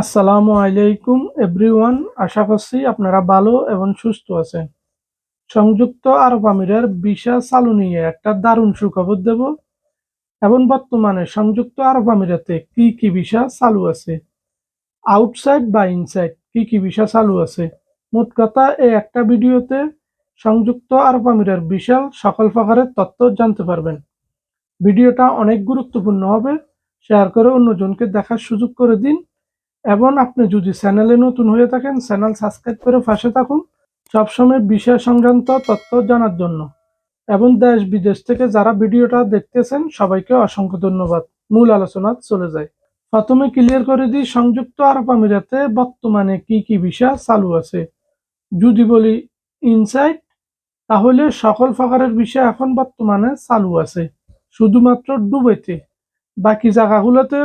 আসসালামু আলাইকুম, এভরিওয়ান। আশা করছি আপনারা ভালো এবং সুস্থ আছেন। সংযুক্ত আরব আমিরের ভিসা চালু নিয়ে একটা দারুণ সুখবর দেব। এবং বর্তমানে সংযুক্ত আরব আমিরাতে কি কি ভিসা চালু আছে? আউটসাইড বা ইনসাইড কি কি ভিসা চালু আছে? মোট কথা, এই একটা ভিডিওতে সংযুক্ত আরব আমিরের বিশাল সকল প্রকারের তথ্য জানতে পারবেন। ভিডিওটা অনেক গুরুত্বপূর্ণ হবে। শেয়ার করে অন্যজনকে দেখার সুযোগ করে দিন। এবং আপনি যদি চ্যানেলে নতুন হয়ে থাকেন, চ্যানেল সাবস্ক্রাইব করে পাশে থাকুন। সবসময় বিষয় সংক্রান্ত তথ্য জানার জন্য। এবং দেশ, বিদেশ থেকে যারা ভিডিওটা দেখতেছেন, সবাইকে অসংখ্য ধন্যবাদ। মূল আলোচনা চলে যায়। প্রথমে ক্লিয়ার করে দিই, সংযুক্ত আরব আমিরাতে বর্তমানে কি কি ভিসা চালু আছে। যদি বলি ইনসাইট তাহলে সকল প্রকারের বিষয় এখন বর্তমানে চালু আছে। শুধুমাত্র ডুবেতে বাকি জায়গাগুলোতে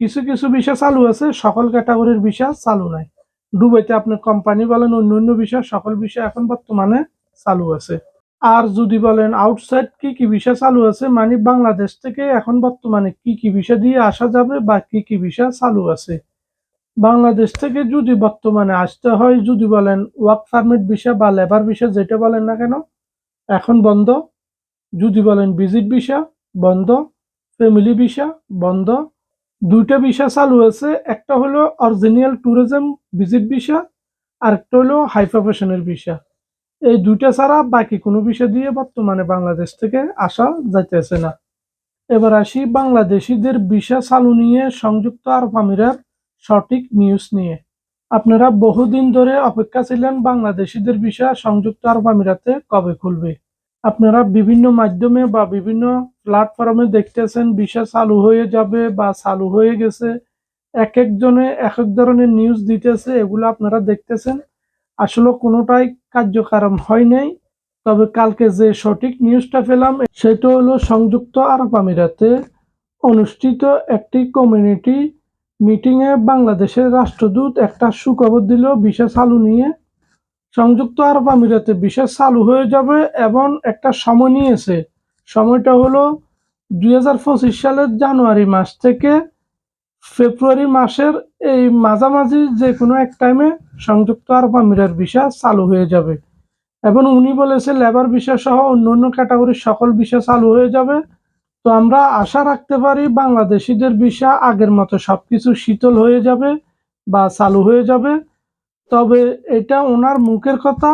কিছু কিছু বিষয় চালু আছে, সকল ক্যাটাগরির বিষয় চালু নাই। ডুবাইতে আপনার কোম্পানি বলেন অন্য অন্য বিষয়, সকল বিষয় এখন বর্তমানে চালু আছে। আর যদি বলেন আউটসাইড কি কি বিষয় চালু আছে মানে বাংলাদেশ থেকে এখন বর্তমানে কি কি বিষয় দিয়ে আসা যাবে বা কি কি বিষয় চালু আছে। বাংলাদেশ থেকে যদি বর্তমানে আসতে হয়, যদি বলেন ওয়ার্ক পারমিট বিষয় বা লেবার বিষয় যেটা বলেন না কেন, এখন বন্ধ। যদি বলেন ভিজিট বিষয়, বন্ধ। ফ্যামিলি বিষয়, বন্ধ। দুইটা ভিসা চালু আছে একটা হলো অরিজিনাল ট্যুরিজম ভিজিট ভিসা, আর একটা হলো হাই প্রফেশনের ভিসা। এই দুইটা ছাড়া বাকি কোনো ভিসা দিয়ে বর্তমানে বাংলাদেশ থেকে আসা যাইতেছে না। এবার আসি বাংলাদেশিদের ভিসা চালু নিয়ে সংযুক্ত আরব আমিরার সঠিক নিউজ নিয়ে। আপনারা বহুদিন ধরে অপেক্ষা ছিলেন বাংলাদেশিদের ভিসা সংযুক্ত আরব আমিরাতে কবে খুলবে? আপনারা বিভিন্ন মাধ্যমে বা বিভিন্ন প্ল্যাটফর্মে দেখতেছেন ভিসা চালু হয়ে যাবে বা চালু হয়ে গেছে। এক একজনে এক এক ধরনের নিউজ দিতেছে, এগুলো আপনারা দেখতেছেন। আসলে কোনোটাই কার্যকারণ হয় নাই। তবে কালকে যে সঠিক নিউজটা পেলাম, সেটা হলো সংযুক্ত আরব আমিরাতে অনুষ্ঠিত একটি কমিউনিটি মিটিংয়ে বাংলাদেশের রাষ্ট্রদূত একটা সুখবর দিল ভিসা চালু নিয়ে। সংযুক্ত আরব আমিরাতে বিশেষ চালু হয়ে যাবে এবং একটা সময় নিয়েছে। সময়টা হলো দুই হাজার পঁচিশ সালের জানুয়ারি মাস থেকে ফেব্রুয়ারি মাসের এই মাঝামাঝি যে কোনো এক টাইমে সংযুক্ত আরব আমিরার ভিসা চালু হয়ে যাবে। এবং উনি বলেছে লেবার ভিসা সহ অন্য অন্য ক্যাটাগরির সকল ভিসা চালু হয়ে যাবে। তো আমরা আশা রাখতে পারি বাংলাদেশিদের ভিসা আগের মতো সবকিছু শীতল হয়ে যাবে বা চালু হয়ে যাবে। তবে এটা ওনার মুখের কথা।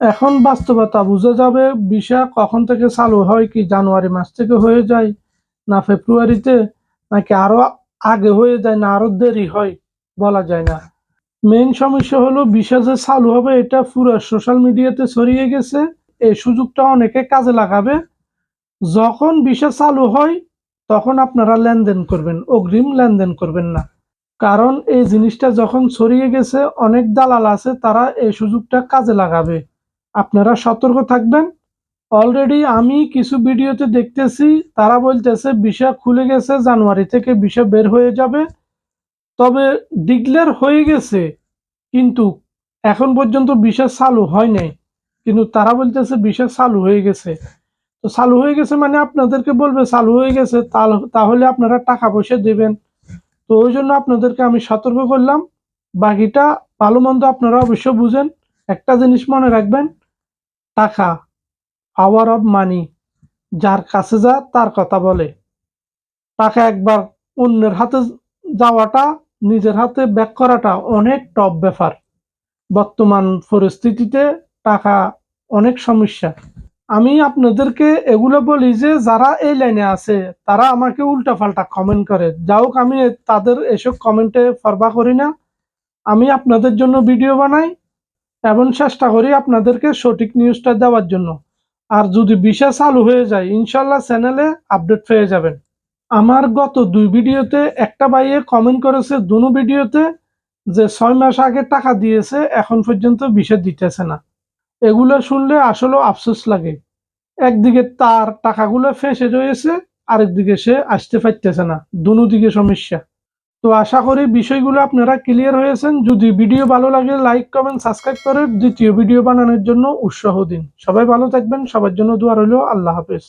এখন বাস্তবতা বোঝা যাবে ভিসা কখন থেকে চালু হয় কি জানুয়ারি মাস থেকে হয়ে যায়, না ফেব্রুয়ারিতে, নাকি আরও আগে হয়ে যায়, না আরও দেরি হয়, বলা যায় না। মেন সমস্যা হলো ভিসা যে চালু হবে, এটা পুরো সোশ্যাল মিডিয়াতে ছড়িয়ে গেছে। এই সুযোগটা অনেকে কাজে লাগাবে। যখন ভিসা চালু হয়, তখন আপনারা লেনদেন করবেন, অগ্রিম লেনদেন করবেন না। কারণ এই জিনিসটা যখন ছড়িয়ে গেছে, অনেক দালাল আছে, তারা এই সুযোগটা কাজে লাগাবে। আপনারা সতর্ক থাকবেন। অলরেডি আমি কিছু ভিডিওতে দেখতেছি, তারা বলতেছে বিষয় খুলে গেছে, জানুয়ারি থেকে বিষয় বের হয়ে যাবে। তবে ডিক্লেয়ার হয়ে গেছে, কিন্তু এখন পর্যন্ত বিষয় চালু হয় নাই। কিন্তু তারা বলতেছে বিষয় চালু হয়ে গেছে। তো চালু হয়ে গেছে মানে আপনাদেরকে বলবে, চালু হয়ে গেছে তাহলে আপনারা টাকা পয়সা দেবেন। তো ওই জন্য আপনাদেরকে আমি সতর্ক করলাম। বাকিটা ভালো মন্দ আপনারা অবশ্য বুঝেন। একটা জিনিস মনে রাখবেন, টাকা পাওয়ার অফ মানি যার কাছে যা তার কথা বলে। টাকা একবার অন্যের হাতে যাওয়াটা, নিজের হাতে ব্যাক করাটা অনেক টপ ব্যাপার। বর্তমান পরিস্থিতিতে টাকা অনেক সমস্যা। আমি আপনাদেরকে এগুলো বলি যে যারা এই লাইনে আছে, তারা আমাকে উল্টা পাল্টা কমেন্ট করে। যাই হোক, আমি তাদের এসব কমেন্টে ফরবা করি না। আমি আপনাদের জন্য ভিডিও বানাই এবং চেষ্টা করি আপনাদেরকে সঠিক নিউজটা দেওয়ার জন্য। আর যদি বিশেষ চালু হয়ে যায় ইনশাল্লাহ চ্যানেলে আপডেট পেয়ে যাবেন। আমার গত দুই ভিডিওতে একটা বাইয়ে কমেন্ট করেছে দুনো ভিডিওতে যে ছয় মাস আগে টাকা দিয়েছে, এখন পর্যন্ত বিষয় দিতেছে না। এগুলো শুনলে আসলে আফসোস লাগে। একদিকে তার টাকাগুলো ফেসে রয়েছে, আরেকদিকে সে আসতে পারতেছে না। দুনো দিকে সমস্যা। তো আশা করি বিষয়গুলো আপনারা ক্লিয়ার হয়েছেন। যদি ভিডিও ভালো লাগে লাইক কমেন্ট সাবস্ক্রাইব করে দ্বিতীয় ভিডিও বানানোর জন্য উৎসাহ দিন। সবাই ভালো থাকবেন, সবার জন্য দোয়া রইল। আল্লাহ হাফেজ।